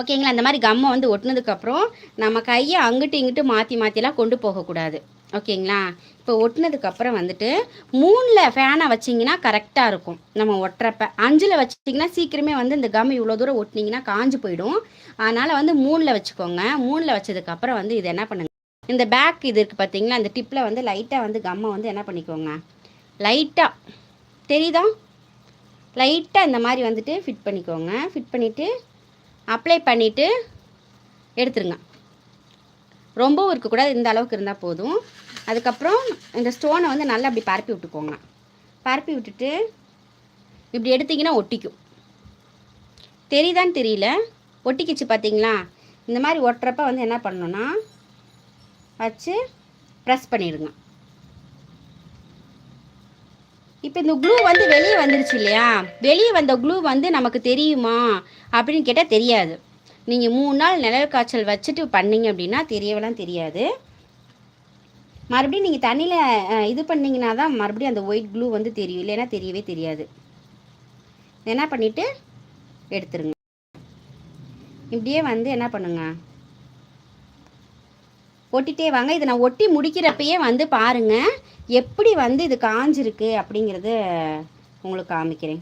ஓகேங்களா? இந்த மாதிரி கம்மை வந்து ஒட்டினதுக்கப்புறம் நம்ம கையை அங்கிட்டு இங்கிட்டு மாற்றி மாற்றிலாம் கொண்டு போகக்கூடாது. ஓகேங்களா? இப்போ ஒட்டினதுக்கப்புறம் வந்துட்டு மூணில் ஃபேனை வச்சிங்கன்னா கரெக்டாக இருக்கும். நம்ம ஒட்டுறப்ப. அஞ்சில் வச்சிட்டிங்கன்னா சீக்கிரமே வந்து இந்த கம் இவ்வளோ தூரம் ஒட்டினீங்கன்னா காஞ்சு போயிடும். அதனால் வந்து மூணில் வச்சுக்கோங்க. மூணில் வச்சதுக்கப்புறம் வந்து இது என்ன பண்ணுங்கள் இந்த பேக் இது இருக்குது பார்த்தீங்களா அந்த டிப்பில் வந்து லைட்டாக வந்து கம்மை வந்து என்ன பண்ணிக்கோங்க? லைட்டாக தெரியுதா? லைட்டாக இந்த மாதிரி வந்துட்டு ஃபிட் பண்ணிக்கோங்க. ஃபிட் பண்ணிவிட்டு அப்ளை பண்ணிவிட்டு எடுத்துருங்க. ரொம்பவும் இருக்கக்கூடாது இந்த அளவுக்கு இருந்தால் போதும். அதுக்கப்புறம் இந்த ஸ்டோனை வந்து நல்லா அப்படி பரப்பி விட்டுக்கோங்க. பரப்பி விட்டுட்டு இப்படி எடுத்தீங்கன்னா ஒட்டிக்கும். தெரியுதான்னு தெரியல. ஒட்டிக்கிச்சு பார்த்தீங்களா இந்த மாதிரி ஒட்டுறப்ப வந்து என்ன பண்ணணும்னா வச்சு ப்ரெஸ் பண்ணிடுங்க. இப்போ இந்த க்ளூ வந்து வெளியே வந்துருச்சு இல்லையா? வெளியே வந்த க்ளூ வந்து நமக்கு தெரியுமா? அப்படின்னு கேட்டால் தெரியாது. நீங்கள் மூணு நாள் நிழல் காய்ச்சல் வச்சுட்டு பண்ணீங்க அப்படின்னா தெரியவெல்லாம் தெரியாது. மறுபடியும் நீங்கள் தண்ணியில் இது பண்ணிங்கன்னா தான் மறுபடியும் அந்த ஒயிட் க்ளூ வந்து தெரியும். இல்லைன்னா தெரியவே தெரியாது. என்ன பண்ணிவிட்டு எடுத்துருங்க. இப்படியே வந்து என்ன பண்ணுங்க? ஒட்டிகிட்டே வாங்க. இதை நான் ஒட்டி முடிக்கிறப்பயே வந்து பாருங்கள் எப்படி வந்து இது காஞ்சிருக்கு அப்படிங்கிறத உங்களுக்கு காமிக்கிறேன்.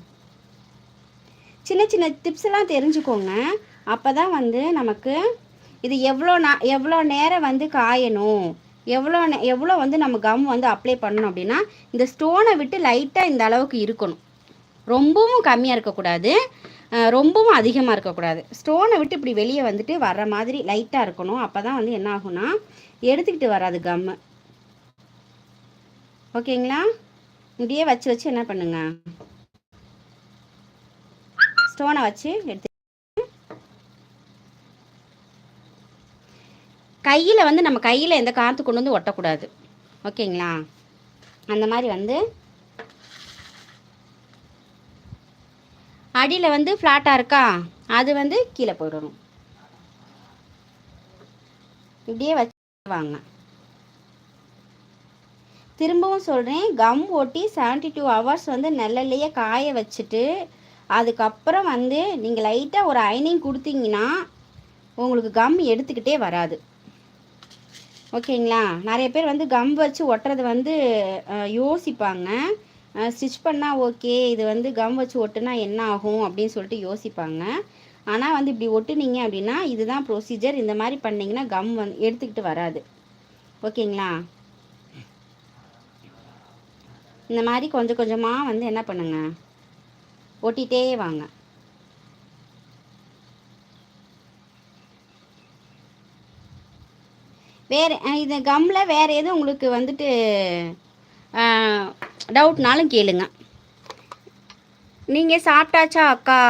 சின்ன சின்ன டிப்ஸ் எல்லாம் தெரிஞ்சுக்கோங்க. அப்போ தான் வந்து நமக்கு இது எவ்வளோ நா எவ்வளோ நேரம் வந்து காயணும் எவ்வளோ நே எவ்வளோ வந்து நம்ம கம் வந்து அப்ளை பண்ணணும் அப்படின்னா இந்த ஸ்டோனை விட்டு லைட்டாக இந்த அளவுக்கு இருக்கணும். ரொம்பவும் கம்மியாக இருக்கக்கூடாது. ரொம்பவும் அதிகமாக இருக்கக்கூடாது. ஸ்டோனை விட்டு இப்படி வெளியே வந்துட்டு வர்ற மாதிரி லைட்டாக இருக்கணும். அப்போ தான் வந்து என்ன ஆகும்னா எடுத்துக்கிட்டு வராது கம்மு ஓகேங்களா இப்படியே வச்சு வச்சு என்ன பண்ணுங்க? ஸ்டோனை வச்சு எடுத்து கையில் வந்து நம்ம கையில் எந்த காற்று கொண்டு வந்து ஒட்டக்கூடாது. ஓகேங்களா அந்த மாதிரி வந்து அடியில் வந்து ஃப்ளாட்டாக இருக்கா? அது வந்து கீழே போயிடணும். இப்படியே வச்சு வாங்க திரும்பவும் சொல்கிறேன் கம் ஓட்டி செவன்ட்டி டூ ஹவர்ஸ் வந்து நல்லலையே காய வச்சுட்டு அதுக்கப்புறம் வந்து நீங்கள் லைட்டாக ஒரு அயனிங் கொடுத்தீங்கன்னா உங்களுக்கு கம் எடுத்துக்கிட்டே வராது. ஓகேங்களா நிறைய பேர் வந்து கம் வச்சு ஒட்டுறது வந்து யோசிப்பாங்க. ஸ்டிச் பண்ணால் ஓகே இது வந்து கம் வச்சு ஒட்டுனா என்ன ஆகும் அப்படின்னு சொல்லிட்டு யோசிப்பாங்க. ஆனால் வந்து இப்படி ஒட்டுனீங்க அப்படின்னா இதுதான் ப்ரொசீஜர் இந்த மாதிரி பண்ணிங்கன்னா கம் வந்து எடுத்துக்கிட்டு வராது. ஓகேங்களா? இந்த மாதிரி கொஞ்சம் கொஞ்சமாக வந்து என்ன பண்ணுங்க? ஒட்டிகிட்டே வாங்க. வேறு இது கம்மில் வேறு எதுவும் உங்களுக்கு வந்துட்டு டவுட்னாலும் கேளுங்க. நீங்கள் சாப்பிட்டாச்சா அக்கா?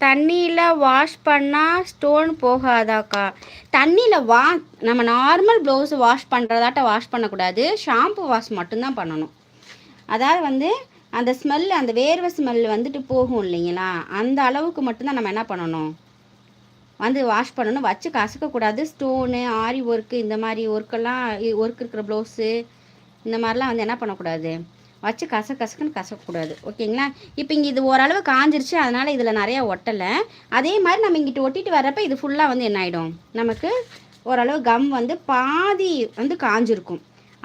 தண்ணியில் வாஷ் பண்ணால் ஸ்டோன் போகாதாக்கா தண்ணியில் வா நம்ம நார்மல் ப்ளவுஸ் வாஷ் பண்ணுறதாட்ட வாஷ் பண்ணக்கூடாது. ஷாம்பு வாஷ் மட்டும்தான் பண்ணணும். அதாவது வந்து அந்த ஸ்மெல் அந்த வேர்வை ஸ்மெல் வந்துட்டு போகும் இல்லைங்களா? அந்த அளவுக்கு மட்டும்தான் நம்ம என்ன பண்ணணும்? வந்து வாஷ் பண்ணணும். வச்சு கசக்கக்கூடாது. ஸ்டோனு ஆரி ஒர்க்கு இந்த மாதிரி ஒர்க்கெல்லாம் ஒர்க் இருக்கிற ப்ளவுஸு இந்த மாதிரிலாம் வந்து என்ன பண்ணக்கூடாது? வச்சு கச கசக்குன்னு கசக்கக்கூடாது. ஓகேங்களா? இப்போ இங்கே இது ஓரளவு காஞ்சிருச்சு. அதனால் இதில் நிறையா ஒட்டலை. அதே மாதிரி நம்ம இங்கிட்டு ஒட்டிட்டு வரப்போ இது ஃபுல்லாக வந்து என்ன ஆகிடும் நமக்கு ஓரளவு கம் வந்து பாதி வந்து காஞ்சிருக்கும்.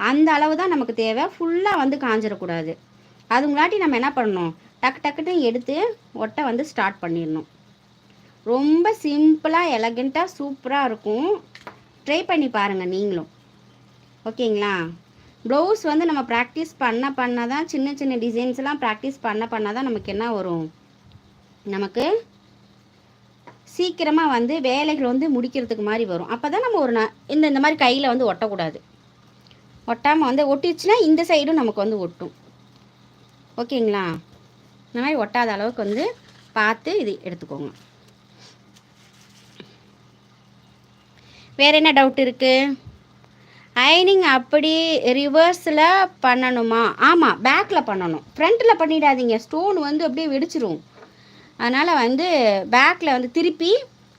அந்த அளவு தான் நமக்கு தேவை. ஃபுல்லாக வந்து காஞ்சிடக்கூடாது அதுங்களாட்டி நம்ம என்ன பண்ணணும்? டக்கு டக்குன்னு எடுத்து ஒட்ட வந்து ஸ்டார்ட் பண்ணிடணும். ரொம்ப சிம்பிளாக எலகெண்ட்டாக சூப்பராக இருக்கும். ட்ரை பண்ணி பாருங்கள் நீங்களும். ஓகேங்களா? ப்ளவுஸ் வந்து நம்ம ப்ராக்டிஸ் பண்ண பண்ண தான் சின்ன சின்ன டிசைன்ஸ்லாம் ப்ராக்டிஸ் பண்ண பண்ண தான் நமக்கு என்ன வரும்? நமக்கு சீக்கிரமாக வந்து வேலைகள் வந்து முடிக்கிறதுக்கு மாதிரி வரும். அப்போ தான் நம்ம ஒரு ந இந்த இந்த மாதிரி கையில் வந்து ஒட்டக்கூடாது. ஒட்டாமல் வந்து ஒட்டிச்சுன்னா இந்த சைடும் நமக்கு வந்து ஒட்டும். ஓகேங்களா? இந்த மாதிரி ஒட்டாத அளவுக்கு வந்து பார்த்து இது எடுத்துக்கோங்க. வேறு என்ன டவுட் இருக்குது அயனிங் அப்படி ரிவர்ஸில் பண்ணணுமா? ஆமாம் பேக்கில் பண்ணணும். ஃப்ரண்ட்டில் பண்ணிடாதீங்க. ஸ்டோன் வந்து அப்படியே வெடிச்சிரும். அதனால் வந்து பேக்கில் வந்து திருப்பி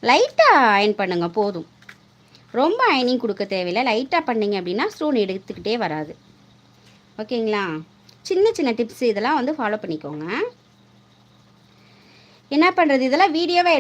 லைட்டாக அயன் பண்ணுங்கள் போதும். ரொம்ப அயனிங் கொடுக்க தேவையில்லை. லைட்டாக பண்ணிங்க அப்படின்னா ஸ்டோன் எடுத்துக்கிட்டே வராது. ஓகேங்களா? சின்ன சின்ன டிப்ஸ் இதெல்லாம் வந்து ஃபாலோ பண்ணிக்கோங்க. என்ன பண்ணுறது இதெல்லாம் வீடியோவை